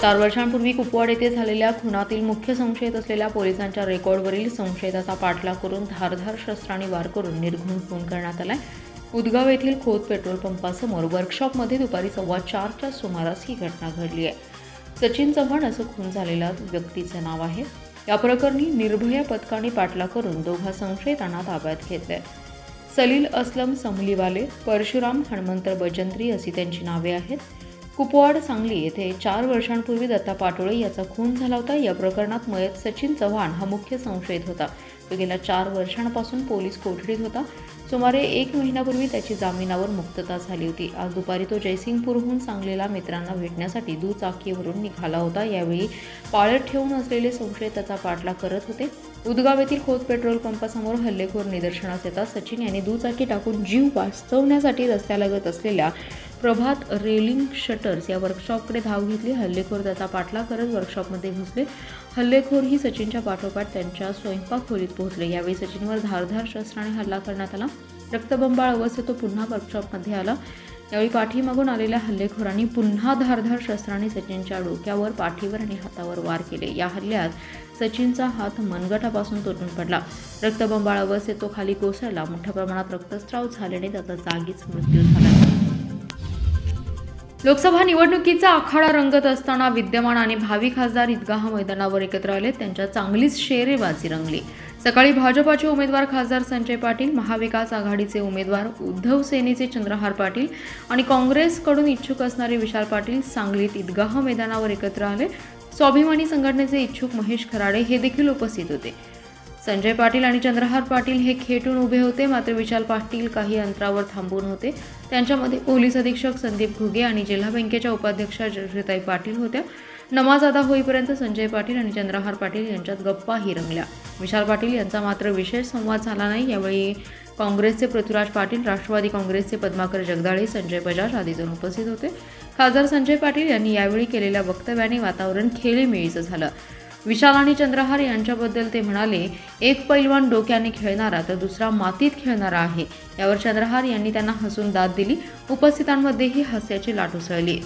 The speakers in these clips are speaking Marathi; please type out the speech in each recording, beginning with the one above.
चार वर्षांपूर्वी कुपवाड येथे झालेल्या खुनातील मुख्य संशयित असलेल्या पोलिसांच्या रेकॉर्डवरील संशयिताचा पाठलाग करून धारधार शस्त्रांनी वार करून निर्घुण खून करण्यात आलाय. उदगाव येथील खोत पेट्रोल पंपासमोर वर्कशॉपमध्ये दुपारी सव्वा चारच्या सुमारास ही घटना घडली आहे. सचिन चव्हाण असं खून झालेल्या व्यक्तीचं नाव आहे. या प्रकरणी निर्भया पथकाने पाठलाग करून दोघा संशयितांना ताब्यात घेतलंय. सलील असलम समलीवाले परशुराम हणमंत बजंत्री अशी त्यांची नावे आहेत. कुपवाड सांगली येथे चार वर्षांपूर्वी दत्ता पाटोळे याचा खून झाला होता. या प्रकरणात मयत सचिन चव्हाण हा मुख्य संशयित होता. तो गेल्या चार वर्षांपासून पोलीस कोठडीत होता. सुमारे एक महिन्यापूर्वी त्याची जामिनावर मुक्तता झाली होती. आज दुपारी तो जयसिंगपूरहून सांगलीला मित्रांना भेटण्यासाठी दुचाकीवरून निघाला होता. यावेळी पाळत ठेवून असलेले संशयित त्याचा पाठलाग करत होते. उदगाव येथील खोत पेट्रोल पंपासमोर हल्लेखोर निदर्शनास येतात. सचिन यांनी दुचाकी टाकून जीव वाचवण्यासाठी रस्त्यालगत असलेल्या प्रभात रेलिंग शटर्स या वर्कशॉपकडे धाव घेतली. हल्लेखोर त्याचा पाठला करत वर्कशॉपमध्ये घुसले. हल्लेखोर ही सचिनच्या पाठोपाठ त्यांच्या स्वयंपाक खोलीत पोहोचले. यावेळी सचिनवर धारधार शस्त्राने हल्ला करण्यात आला. रक्तबंबाळ अवस्थेत तो पुन्हा वर्कशॉपमध्ये आला. यावेळी पाठीमागून आलेल्या हल्लेखोरांनी पुन्हा धारधार शस्त्राने सचिनच्या डोक्यावर पाठीवर आणि हातावर वार केले. या हल्ल्यात सचिनचा हात मनगटापासून तुटून पडला. रक्तबंबाळ अवस्थेत तो खाली कोसळला. मोठ्या प्रमाणात रक्तस्राव झाल्याने त्याचा जागीच मृत्यू झाला. लोकसभा निवडणुकीचा आखाडा रंगत असताना विद्यमान आणि भावी खासदार ईदगाह मैदानावर एकत्र आले. त्यांच्या चांगलीच शेरेबाजी रंगली. सकाळी भाजपाचे उमेदवार खासदार संजय पाटील महाविकास आघाडीचे उमेदवार उद्धव सेनेचे चंद्रहार पाटील आणि काँग्रेसकडून इच्छुक असणारे विशाल पाटील सांगलीत ईदगाह मैदानावर एकत्र आले. स्वाभिमानी संघटनेचे इच्छुक महेश खराडे हे देखील उपस्थित होते. संजय पाटील आणि चंद्रहार पाटील हे खेटून उभे होते. मात्र विशाल पाटील काही अंतरावर थांबून होते. त्यांच्यामध्ये पोलीस अधीक्षक संदीप घुगे आणि जिल्हा बँकेच्या उपाध्यक्षा जयश्रीताई पाटील होत्या. नमाज अदा होईपर्यंत संजय पाटील आणि चंद्रहार पाटील यांच्यात गप्पाही रंगल्या. विशाल पाटील यांचा मात्र विशेष संवाद झाला नाही. यावेळी काँग्रेसचे पृथ्वीराज पाटील राष्ट्रवादी काँग्रेसचे पद्माकर जगदाळे संजय बजाज आदी जण उपस्थित होते. खासदार संजय पाटील यांनी यावेळी केलेल्या वक्तव्याने वातावरण खेळीमेळीचं झालं. विशाल आणि चंद्रहार यांच्याबद्दल ते म्हणाले एक पैलवान डोक्याने खेळणारा तर दुसरा मातीत खेळणारा आहे. यावर चंद्रहार यांनी त्यांना हसून दाद दिली. उपस्थितांमध्येही हास्याची लाट उसळली.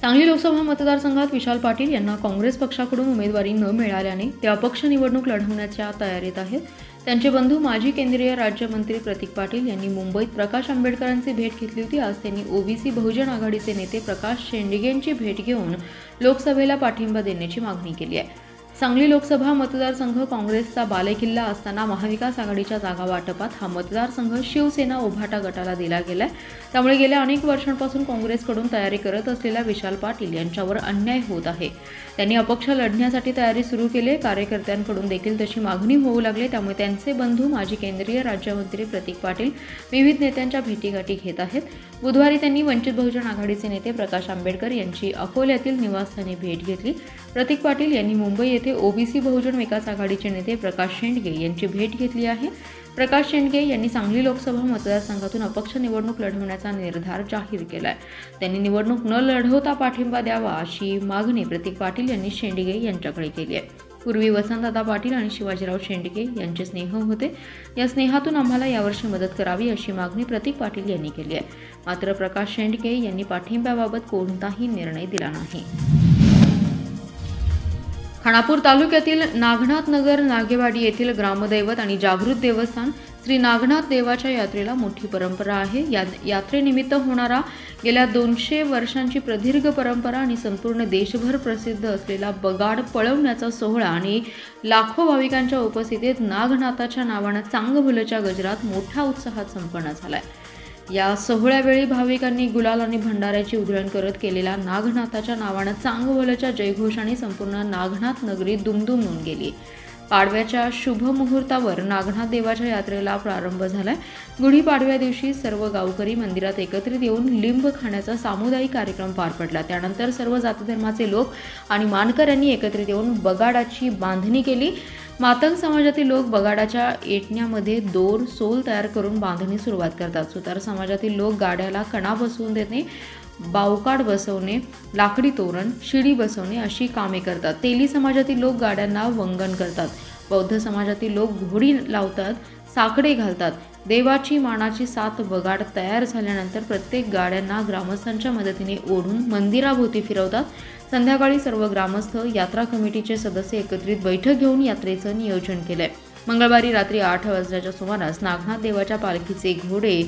सांगली लोकसभा मतदारसंघात विशाल पाटील यांना काँग्रेस पक्षाकडून उमेदवारी न मिळाल्याने ते अपक्ष निवडणूक लढवण्याच्या तयारीत आहेत. त्यांचे बंधू माजी केंद्रीय राज्यमंत्री प्रतीक पाटील यांनी मुंबईत प्रकाश आंबेडकरांची भेट घेतली होती. आज त्यांनी ओबीसी बहुजन आघाडीचे नेते प्रकाश शेंडगेंची भेट घेऊन लोकसभेला पाठिंबा देण्याची मागणी केली आहे. सांगली लोकसभा मतदारसंघ काँग्रेसचा बालेकिल्ला असताना महाविकास आघाडीच्या जागा वाटपात हा मतदारसंघ शिवसेना उभाटा गटाला दिला गेलाय. त्यामुळे गेल्या अनेक वर्षांपासून काँग्रेसकडून तयारी करत असलेल्या विशाल पाटील यांच्यावर अन्याय होत आहे. त्यांनी अपक्ष लढण्यासाठी तयारी सुरू केली. कार्यकर्त्यांकडून देखील तशी मागणी होऊ लागली. त्यामुळे त्यांचे बंधू माजी केंद्रीय राज्यमंत्री प्रतीक पाटील विविध नेत्यांच्या भेटीगाठी घेत आहेत. बुधवारी त्यांनी वंचित बहुजन आघाडीचे नेते प्रकाश आंबेडकर यांची अकोल्यातील निवासस्थानी भेट घेतली. प्रतीक पाटील यांनी मुंबई येथे ओबीसी बहुजन विकास आघाडीचे नेते प्रकाश शेंडगे यांची भेट घेतली आहे. प्रकाश शेंडगे यांनी सांगली लोकसभा मतदारसंघातून अपक्ष निवडणूक लढवण्याचा निर्धार जाहीर केला आहे त्यांनी निवडणूक न लढवता पाठिंबा द्यावा अशी मागणी प्रतीक पाटील यांनी शेंडगे यांच्याकडे केली आहे. पूर्वी वसंतदादा पाटील आणि शिवाजीराव शेंडगे यांचे स्नेह होते. या स्नेहातून आम्हाला यावर्षी मदत करावी अशी मागणी प्रतीक पाटील यांनी केली आहे. मात्र प्रकाश शेंडगे यांनी पाठिंब्याबाबत कोणताही निर्णय दिला नाही. खानापूर तालुक्यातील नागनाथ नगर नागेवाडी येथील ग्रामदैवत आणि जागृत देवस्थान श्री नागनाथ देवाच्या यात्रेला मोठी परंपरा आहे. या यात्रेनिमित्त होणारा गेल्या दोनशे वर्षांची प्रदीर्घ परंपरा आणि संपूर्ण देशभर प्रसिद्ध असलेला बगाड पळवण्याचा सोहळा आणि लाखो भाविकांच्या उपस्थितीत नागनाथाच्या नावानं चांगभुलच्या गजरात मोठ्या उत्साहात संपन्न झाला आहे या सोहळ्यावेळी भाविकांनी गुलाल आणि भंडाऱ्याची उधळण करत केलेल्या नागनाथाच्या नावानं चांगवलच्या जयघोषाने संपूर्ण नागनाथ नगरी दुमदुमून गेली. पाडव्याच्या शुभ मुहूर्तावर नागनाथ देवाच्या यात्रेला प्रारंभ झालाय. गुढीपाडव्या दिवशी सर्व गावकरी मंदिरात एकत्रित येऊन लिंब खाण्याचा सामुदायिक कार्यक्रम पार पडला. त्यानंतर सर्व जातधर्माचे लोक आणि मानकऱ्यांनी एकत्रित येऊन बगाडाची बांधणी केली. मातंग समाजातील लोक बगाडाच्या एटण्यामध्ये दोर सोल तयार करून बांधणी सुरुवात करतात. सुतार समाजातील लोक गाड्याला कणा बसवून देणे बावकाड बसवणे लाकडी तोरण शिडी बसवणे अशी कामे करतात. तेली समाजातील लोक गाड्यांना वंगण करतात. बौद्ध समाजातील लोक घोडी लावतात साकडे घालतात. देवाची मानाची सात बगाड तयार झाल्यानंतर प्रत्येक गाड्यांना ग्रामस्थांच्या मदतीने ओढून मंदिराभोवती फिरवतात. संध्याकाळी सर्व ग्रामस्थ यात्रा कमिटीचे सदस्य एकत्रित बैठक घेऊन यात्रेचं नियोजन केलंय. मंगळवारी रात्री आठ वाजल्याच्या सुमारास नागनाथ देवाच्या पालखीचे घोडे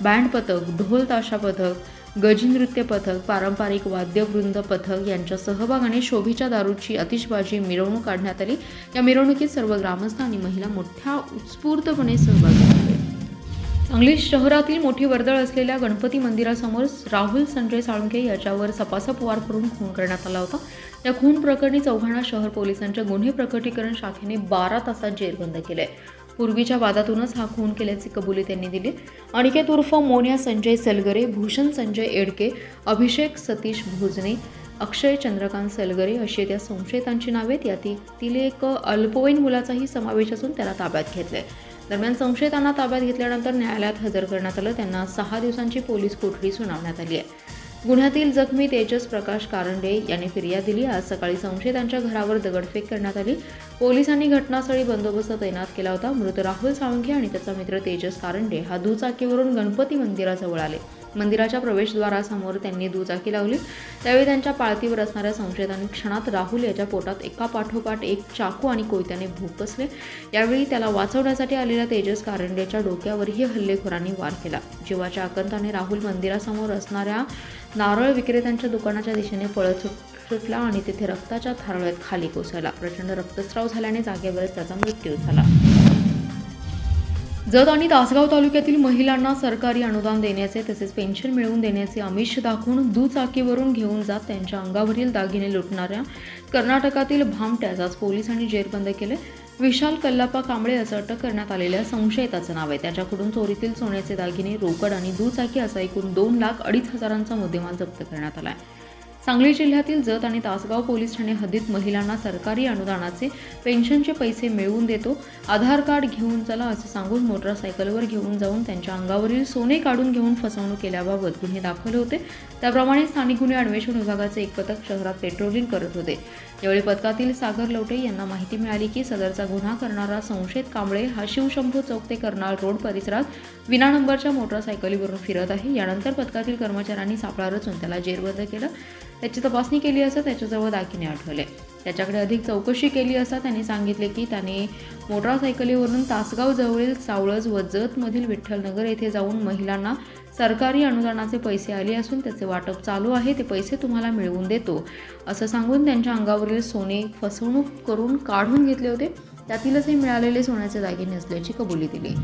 बँड पथक ढोल ताशा पथक गजनृत्य पथक पारंपरिक वाद्यवृंद पथक यांच्या सहभागाने शोभेच्या दारूची अतिशबाजी मिरवणूक काढण्यात आली. या मिरवणुकीत सर्व ग्रामस्थ आणि महिला मोठ्या उत्स्फूर्तपणे सहभागी सांगली शहरातील मोठी वर्दळ असलेल्या गणपती मंदिरासमोर राहुल संजय साळुंके याच्यावर सपासप वार करून खून करण्यात आला होता. या खून प्रकरणी चौघाणा शहर पोलिसांच्या गुन्हे प्रकटीकरण शाखेने बारा तासात जेरबंद केले पूर्वीच्या वादातूनच हा खून केल्याची कबुली त्यांनी दिली. अनिकेत उर्फ मोन्या संजय सलगरे भूषण संजय एडके अभिषेक सतीश भोजने अक्षय चंद्रकांत सलगरे अशी त्या संशयितांची नावे आहेत. यातील एक अल्पवयीन मुलाचाही समावेश असून त्याला ताब्यात घेतलंय. दरम्यान संशयितांना ताब्यात घेतल्यानंतर न्यायालयात हजर करण्यात आलं. त्यांना सहा दिवसांची पोलीस कोठडी सुनावण्यात आली आहे. गुन्ह्यातील जखमी तेजस प्रकाश कारंडे यांनी फिर्याद दिली. आज सकाळी संशयितांच्या घरावर दगडफेक करण्यात आली. पोलिसांनी घटनास्थळी बंदोबस्त तैनात केला होता. मृत राहुल साळुंखे आणि त्याचा मित्र तेजस कारंडे हा दुचाकीवरून गणपती मंदिराजवळ आले. मंदिराच्या प्रवेशद्वारासमोर त्यांनी दुचाकी लावली. त्यावेळी त्यांच्या पाळतीवर असणाऱ्या संशयितांनी क्षणात राहुल याच्या पोटात एका पाठोपाठ एक चाकू आणि कोयत्याने भूक बसले. यावेळी त्याला वाचवण्यासाठी आलेल्या तेजस कारंडेच्या डोक्यावरही हल्लेखोरांनी वार केला. जीवाच्या आकंताने राहुल मंदिरासमोर असणाऱ्या नारळ विक्रेत्यांच्या दुकानाच्या दिशेने पळत सुटला आणि तिथे रक्ताच्या थारळ्यात खाली कोसळला. प्रचंड रक्तस्राव झाल्याने जागेवरच त्याचा मृत्यू झाला. जत आणि तासगाव तालुक्यातील महिलांना सरकारी अनुदान देण्याचे तसेच पेन्शन मिळवून देण्याचे आमिष दाखवून दुचाकीवरून घेऊन जात त्यांच्या अंगावरील दागिने लुटणाऱ्या कर्नाटकातील भामट्यास आज पोलिसांनी जेरबंद केले. विशाल कल्लापा कांबळे असं अटक करण्यात आलेल्या संशयिताचं नाव आहे. त्याच्याकडून चोरीतील सोन्याचे दागिने रोकड आणि दुचाकी असा एकूण दोन लाख अडीच हजारांचा मुद्देमाल जप्त करण्यात आला आहे सांगली जिल्ह्यातील जत आणि तासगाव पोलीस ठाणे हद्दीत महिलांना सरकारी अनुदानाचे पेन्शनचे पैसे मिळवून देतो. आधार कार्ड घेऊन चला असं सांगून मोटरसायकलवर घेऊन जाऊन त्यांच्या अंगावरील सोने काढून घेऊन फसवणूक केल्याबाबत गुन्हे दाखल होते. त्याप्रमाणे स्थानिक गुन्हे अन्वेषण विभागाचे एक पथक शहरात पेट्रोलिंग करत होते. यावेळी पथकातील सागर लवटे यांना माहिती मिळाली की सदरचा गुन्हा करणारा संशयित कांबळे हा शिवशंभू चौक ते कर्नाळ रोड परिसरात विना नंबरच्या मोटरसायकलीवरून फिरत आहे. यानंतर पथकातील कर्मचाऱ्यांनी सापळा रचून त्याला जेरबंद केलं. त्याची तपासणी केली असता त्याच्याजवळ दागिने आठवले. त्याच्याकडे अधिक चौकशी केली असता त्यांनी सांगितले की त्याने मोटारसायकलीवरून तासगाव जवळील सावळज व जतमधील विठ्ठलनगर येथे जाऊन महिलांना सरकारी अनुदानाचे पैसे आले असून त्याचे वाटप चालू आहे ते पैसे तुम्हाला मिळवून देतो. असं सांगून त्यांच्या अंगावरील सोने फसवणूक करून काढून घेतले होते. त्यातीलच हे मिळालेले सोन्याचे दागिने असल्याची कबुली दिली.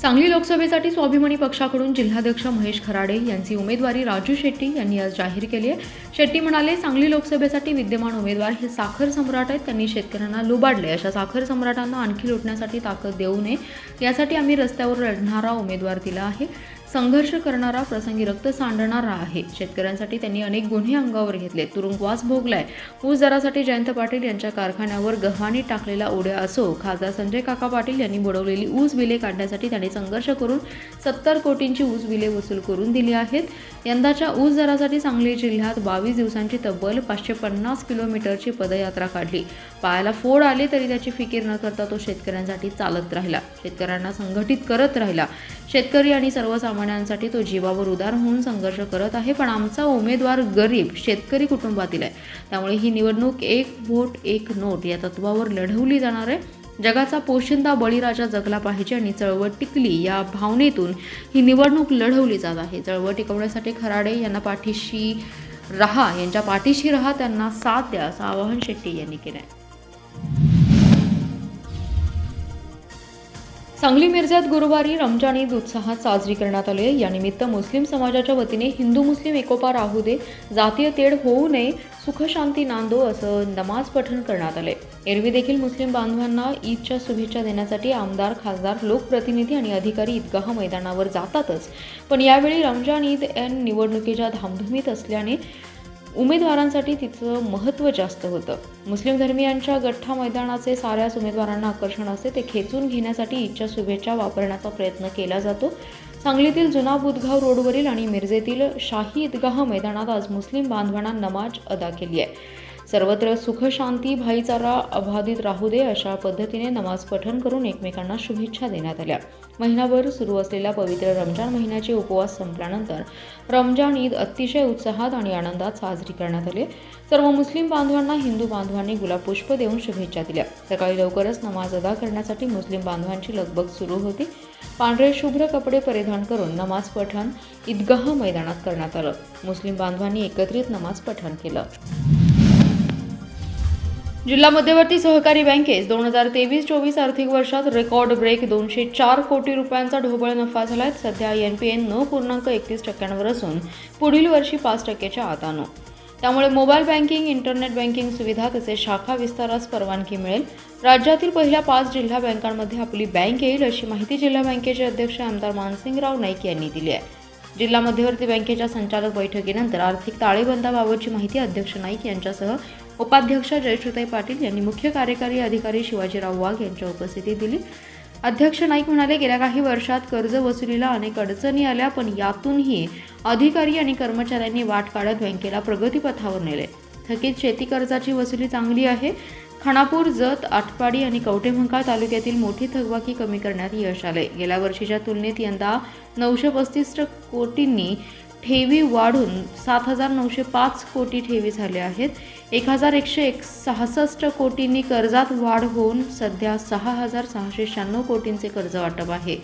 सांगली लोकसभेसाठी स्वाभिमानी पक्षाकडून जिल्हाध्यक्ष महेश खराडे यांची उमेदवारी राजू शेट्टी यांनी आज जाहीर केली आहे. शेट्टी म्हणाले सांगली लोकसभेसाठी विद्यमान उमेदवार हे साखर सम्राट आहेत. त्यांनी शेतकऱ्यांना लुबाडले. अशा साखर सम्राटांना आणखी लुटण्यासाठी ताकद देऊ नये. यासाठी आम्ही रस्त्यावर लढणारा उमेदवार दिला आहे. संघर्ष करणारा प्रसंगी रक्त सांडणारा आहे. शेतकऱ्यांसाठी त्यांनी अनेक गुन्हे अंगावर घेतले. तुरुंगवास भोगलाय. ऊस दरासाठी जयंत पाटील यांच्या कारखान्यावर गव्हाणी टाकलेला ओढ्या असो खासदार संजय काका पाटील यांनी बुडवलेली ऊस बिले काढण्यासाठी त्यांनी संघर्ष करून सत्तर कोटींची ऊस बिले वसूल करून दिली आहेत. यंदाच्या ऊस दरासाठी सांगली जिल्ह्यात बावीस दिवसांची तब्बल पाचशे पन्नास किलोमीटरची पदयात्रा काढली. पायाला फोड आले तरी त्याची फिकीर न करता तो शेतकऱ्यांसाठी चालत राहिला. शेतकऱ्यांना संघटित करत राहिला. शेतकरी आणि सर्वसामान्यांसाठी तो जीवावर उदार होऊन संघर्ष करत आहे पण आमचा उमेदवार गरीब शेतकरी कुटुंबातील आहे. त्यामुळे ही निवडणूक एक वोट एक नोट या तत्वावर लढवली जाणार आहे. जगाचा पोशिंदा बळीराजा जगला पाहिजे आणि चळवळ टिकली या भावनेतून ही निवडणूक लढवली जात आहे. चळवळ टिकवण्यासाठी खराडे यांना पाठीशी रहा यांच्या पाठीशी रहा त्यांना साथ द्या असं आवाहन शेट्टी यांनी केलं आहे सांगली मिरजात गुरुवारी रमजान ईद उत्साहात साजरी करण्यात आली आहे. यानिमित्त मुस्लिम समाजाच्या वतीने हिंदू मुस्लिम एकोपा राहू दे जातीय तेढ होऊ नये सुखशांती नांदो असं नमाज पठण करण्यात आले एरवी देखील मुस्लिम बांधवांना ईदच्या शुभेच्छा देण्यासाठी आमदार खासदार लोकप्रतिनिधी आणि अधिकारी ईदगाह मैदानावर जातातच. पण यावेळी रमजान ईद एन निवडणुकीच्या धामधुमीत असल्याने उमेदवारांसाठी तिचं महत्त्व जास्त होतं. मुस्लिम धर्मियांच्या गठ्ठा मैदानाचे साऱ्याच उमेदवारांना आकर्षण असते ते खेचून घेण्यासाठी ईदच्या शुभेच्छा वापरण्याचा प्रयत्न केला जातो. सांगलीतील जुना बुधगाव रोडवरील आणि मिरजेतील शाही ईदगाह मैदानात आज मुस्लिम बांधवांना नमाज अदा केली आहे. सर्वत्र सुख शांती भाईचारा अबाधित राहू दे अशा पद्धतीने नमाज पठण करून एकमेकांना शुभेच्छा देण्यात आल्या. महिनाभर सुरू असलेल्या पवित्र रमजान महिन्याचे उपवास संपल्यानंतर रमजान ईद अतिशय उत्साहात आणि आनंदात साजरी करण्यात आली. सर्व मुस्लिम बांधवांना हिंदू बांधवांनी गुलाबपुष्प देऊन शुभेच्छा दिल्या. सकाळी लवकरच नमाज अदा करण्यासाठी मुस्लिम बांधवांची लगबग सुरू होती. पांढरे शुभ्र कपडे परिधान करून नमाज पठण ईदगाह मैदानात करण्यात आलं. मुस्लिम बांधवांनी एकत्रित नमाज पठण केलं. जिल्हा मध्यवर्ती सहकारी बँकेस दोन हजार तेवीस चोवीस आर्थिक वर्षात रेकॉर्ड ब्रेक दोनशे चार कोटी रुपयांचा ढोबळ नफा झालाय. सध्या एन पी एन नऊ पूर्णांक एकतीस टक्क्यांवर असून पुढील वर्षी पाच टक्क्याच्या आत आणू त्यामुळे मोबाईल बँकिंग इंटरनेट बँकिंग सुविधा तसेच शाखा विस्तारास परवानगी मिळेल. राज्यातील पहिल्या पाच जिल्हा बँकांमध्ये आपली बँक येईल अशी माहिती जिल्हा बँकेचे अध्यक्ष आमदार मानसिंगराव नाईक यांनी दिली आहे. जिल्हा मध्यवर्ती बँकेच्या संचालक बैठकीनंतर आर्थिक ताळेबंदाबाबतची माहिती अध्यक्ष नाईक यांच्यासह उपाध्यक्ष जयश्रीताई पाटील यांनी मुख्य कार्यकारी अधिकारी शिवाजीराव वाघ यांच्या उपस्थितीत दिली. अध्यक्ष नाईक म्हणाले गेल्या काही वर्षात कर्ज वसुलीला अनेक अडचणी आल्या पण यातूनही अधिकारी आणि कर्मचाऱ्यांनी वाट काढत बँकेला प्रगतीपथावर नेले. थकीत शेती कर्जाची वसुली चांगली आहे. खानापूर जत आटपाडी आणि कवठेमंकाळ तालुक्यातील मोठी थकबाकी कमी करण्यात यश आले. गेल्या वर्षीच्या तुलनेत यंदा नऊशे पस्तीस कोटींनी ठेवी वाढून सात हजार नऊशे पाच कोटी ठेवी झाल्या आहेत. एक हजार एकशे एक सहासष्ट कोटींनी कर्जात वाढ होऊन सध्या सहा हजार सहाशे शहाण्णव कोटींचे कर्ज वाटप आहे.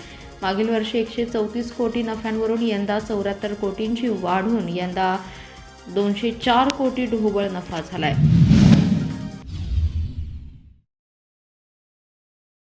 मागील वर्षी एकशे चौतीस कोटी नफ्यांवरून यंदा चौऱ्याहत्तर कोटींची वाढून यंदा दोनशे चार कोटी ढोबळ नफा झाला आहे